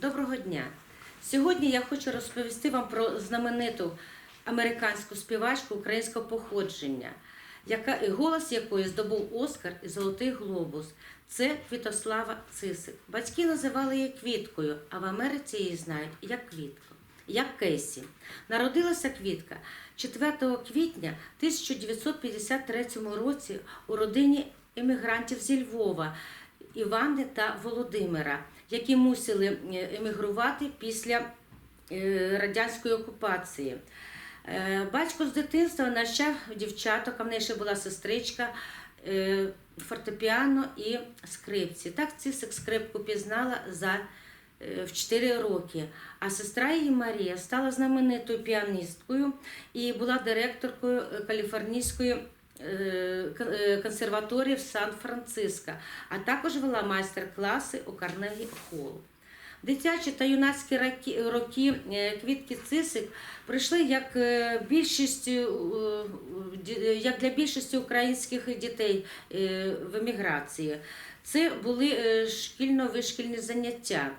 Доброго дня! Сьогодні я хочу розповісти вам про знамениту американську співачку українського походження, яка, голос якої здобув Оскар і Золотий Глобус. Це Квітослава Цисик. Батьки називали її Квіткою, а в Америці її знають як Квітко, як Кейсі. Народилася Квітка 4 квітня 1953 році у родині емігрантів зі Львова Івани та Володимира, які мусили е, емігрувати після е, радянської окупації. Е, Батько з дитинства навчав дівчаток, а в неї ще була сестричка, фортепіано і скрипці. Так цисик скрипку пізнала за в 4 роки. А сестра її Марія стала знаменитою піаністкою і була директоркою каліфорнійської консерваторії в Сан-Франциско, а також вела майстер-класи у Карнегі Холл. Дитячі та юнацькі роки, е, квітки цисик прийшли як е, більшість, е, як для більшості українських дітей е, в еміграції. Це були е, шкільно-вишкільні заняття.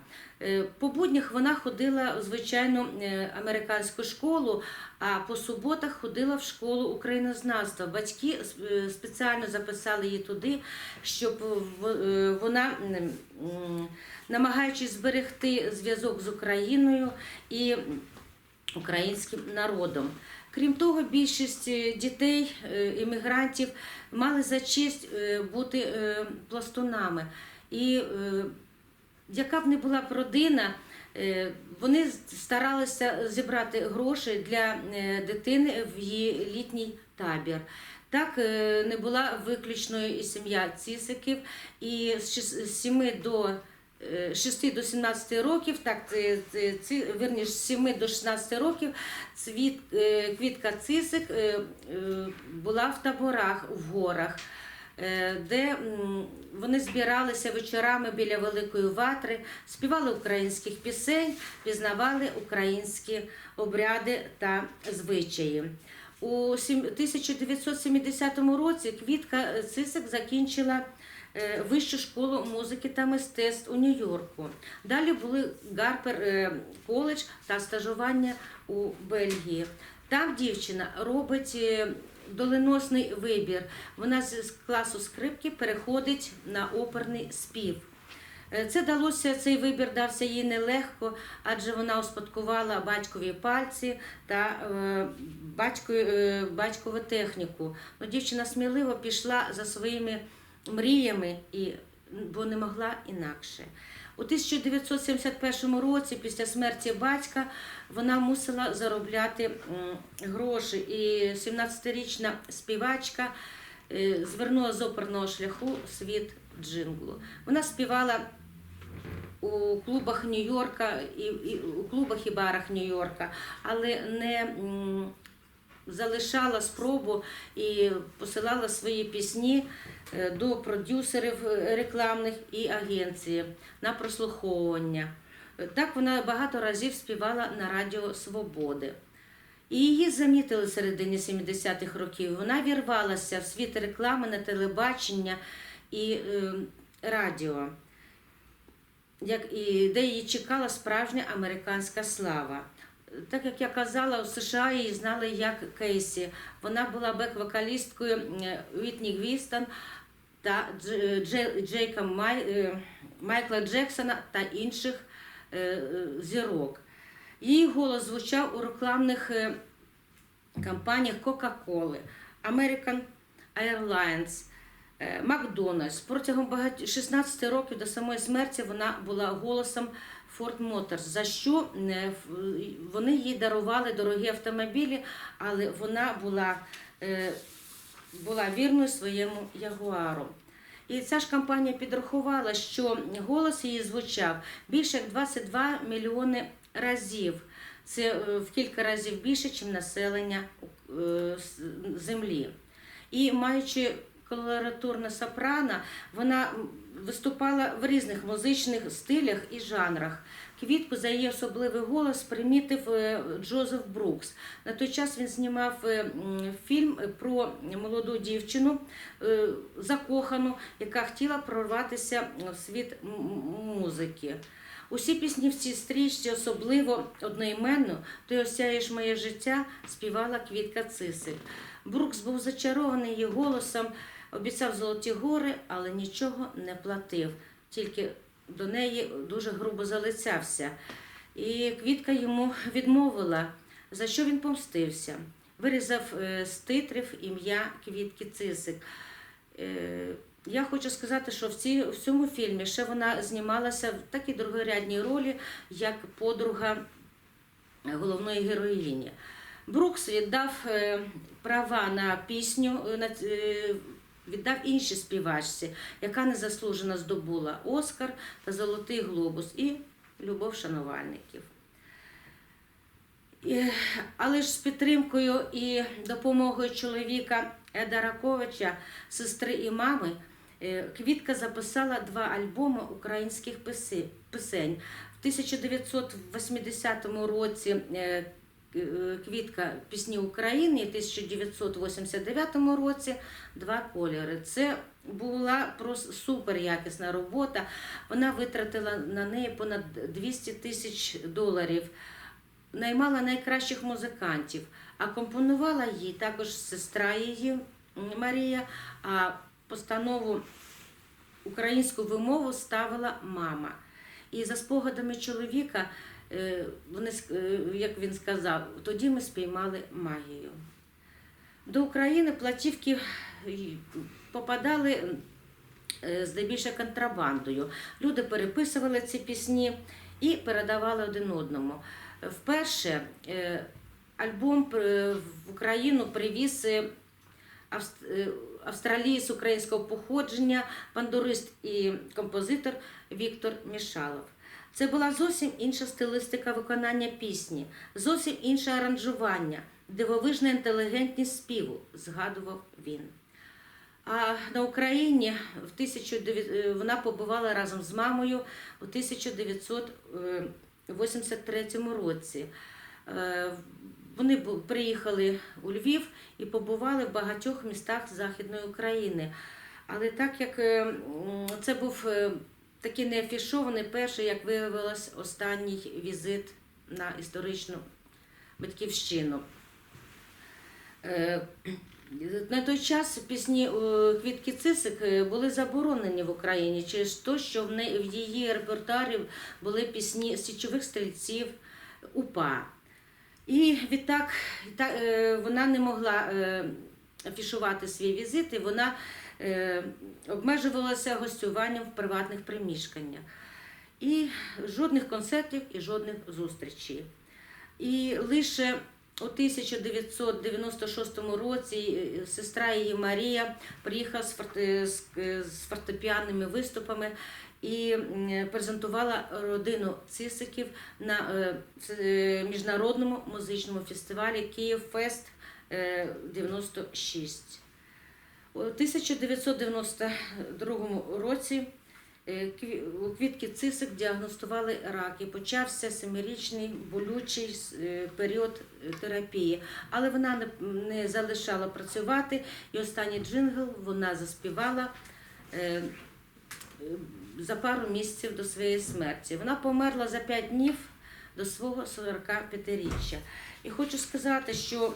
Е, По буднях вона ходила в звичайну е, американську школу, а по суботах ходила в школу українознавства. Батьки е, спеціально записали її туди, щоб вона, намагаючись зберегти зв'язок з Україною і українським народом. Крім того, більшість дітей, іммігрантів мали за честь бути пластунами. І яка б не була б родина, е, вони старалися зібрати гроші для е, дитини в її літній табір. Так е, не була виключною і сім'я Цісиків, і з шіс- 7 до е, 6 до 17 років, так, ці, вірніше, з 7 до 16 років цвіт, квітка Цисик була в таборах в горах де вони збиралися вечорами біля великої ватри, співали українських пісень, пізнавали українські обряди та звичаї. У 1970 році Квітка Цисик закінчила е, Вищу школу музики та мистецтв у Нью-Йорку. Далі були Гарпер е, коледж та стажування у Бельгії. Там дівчина робить е, доленосний вибір. Вона з класу скрипки переходить на оперний спів. Е, Це далося, цей вибір дався їй нелегко, адже вона успадкувала батькові пальці та е, батько, е, батькову техніку. Ну, дівчина сміливо пішла за своїми мріями, і, бо не могла інакше. У 1971 році, після смерті батька, вона мусила заробляти гроші. І 17-річна співачка е, звернула з оперного шляху світ джинглу. Вона співала у клубах Нью-Йорка і, і у клубах і барах Нью-Йорка, але не залишала спробу і посилала свої пісні е, до продюсерів е, рекламних і агенції на прослуховування. Е, Так вона багато разів співала на Радіо Свободи. І її замітили в середині 70-х років. Вона вірвалася в світ реклами на телебачення і е, радіо, як, і, де її чекала справжня американська слава. Так як я казала, у США її знали як Кейсі. Вона була бек-вокалісткою е, Вітні Гвістон та Джейка Май, е, Майкла Джексона та інших е, е, зірок. Її голос звучав у рекламних е, кампаніях Coca-Cola, American Airlines, е, Макдональдс. Протягом 16 років до самої смерті вона була голосом Ford Motors, за що е, вони їй дарували дорогі автомобілі, але вона була, е, була вірною своєму ягуару. І ця ж компанія підрахувала, що голос її звучав більше як 22 мільйони разів. Це е, в кілька разів більше, ніж населення е, землі. І маючи колоратурне сопрано, вона виступала в різних музичних стилях і жанрах. Квітку за її особливий голос примітив е, Джозеф Брукс. На той час він знімав е, фільм про молоду дівчину е, закохану, яка хотіла прорватися в світ музики. Усі пісні в цій стрічці, особливо одноіменну, ти осяєш моє життя, співала Квітка Цисик. Брукс був зачарований її голосом, обіцяв золоті гори, але нічого не платив, тільки до неї дуже грубо залицявся. І Квітка йому відмовила, за що він помстився. Вирізав е, з титрів ім'я Квітки Цисик. Е, Я хочу сказати, що в, цій, в цьому фільмі ще вона знімалася в такій другорядній ролі, як подруга головної героїні. Брукс віддав е, права на пісню, на, віддав іншій співачці, яка незаслужено здобула Оскар та Золотий Глобус і любов шанувальників. Але ж з підтримкою і допомогою чоловіка Еда Раковича, сестри і мами, е, Квітка записала два альбоми українських пісень. В 1980 році е, Квітка пісні України, в 1989 році два кольори. Це була просто супер якісна робота. Вона витратила на неї понад 200 тисяч доларів наймала найкращих музикантів, а компонувала їй також сестра її Марія, а постанову українську вимову ставила мама. І за спогадами чоловіка, вони, е, як він сказав, тоді ми спіймали магію. До України платівки попадали е, здебільшого контрабандою. Люди переписували ці пісні і передавали один одному. Вперше е, альбом е, в Україну привіз е, авст- е, австралієць українського походження, бандурист і композитор Віктор Мішалов. Це була зовсім інша стилистика виконання пісні, зовсім інше аранжування, дивовижна інтелігентність співу, згадував він. А на Україні в 1900 е, вона побувала разом з мамою у 1983 році. Е, Вони приїхали у Львів і побували в багатьох містах Західної України. Але так як е, це був е, такий неафішований перший, як виявилось, останній візит на історичну батьківщину. Е, На той час пісні е, Квітки Цисик е, були заборонені в Україні через те, що в її репертуарі були пісні січових стрільців УПА. І відтак вона не могла афішувати свій візит, і вона е, обмежувалася гостюванням в приватних приміщеннях. І жодних концертів, і жодних зустрічей. І лише у 1996 році е, сестра її Марія приїхала з, е, фортепіанними виступами і презентувала родину цисиків на міжнародному музичному фестивалі Київ Фест 96. У 1992 році е, у квітки цисик діагностували рак і почався семирічний болючий е, період е, терапії. Але вона не, залишала працювати, і останній джингл вона заспівала е, е, за пару місяців до своєї смерті. Вона померла за 5 днів до свого 45-річчя. І хочу сказати, що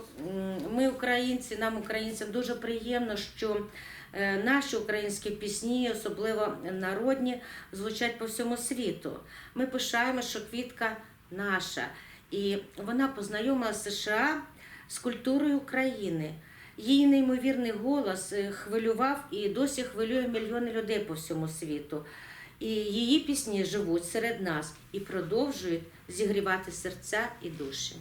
ми, українці, нам, українцям, дуже приємно, що е, наші українські пісні, особливо народні, звучать по всьому світу. Ми пишаємо, що квітка наша. І вона познайомила США з культурою України. Її неймовірний голос е, хвилював і досі хвилює мільйони людей по всьому світу. І її пісні живуть серед нас і продовжують зігрівати серця і душі.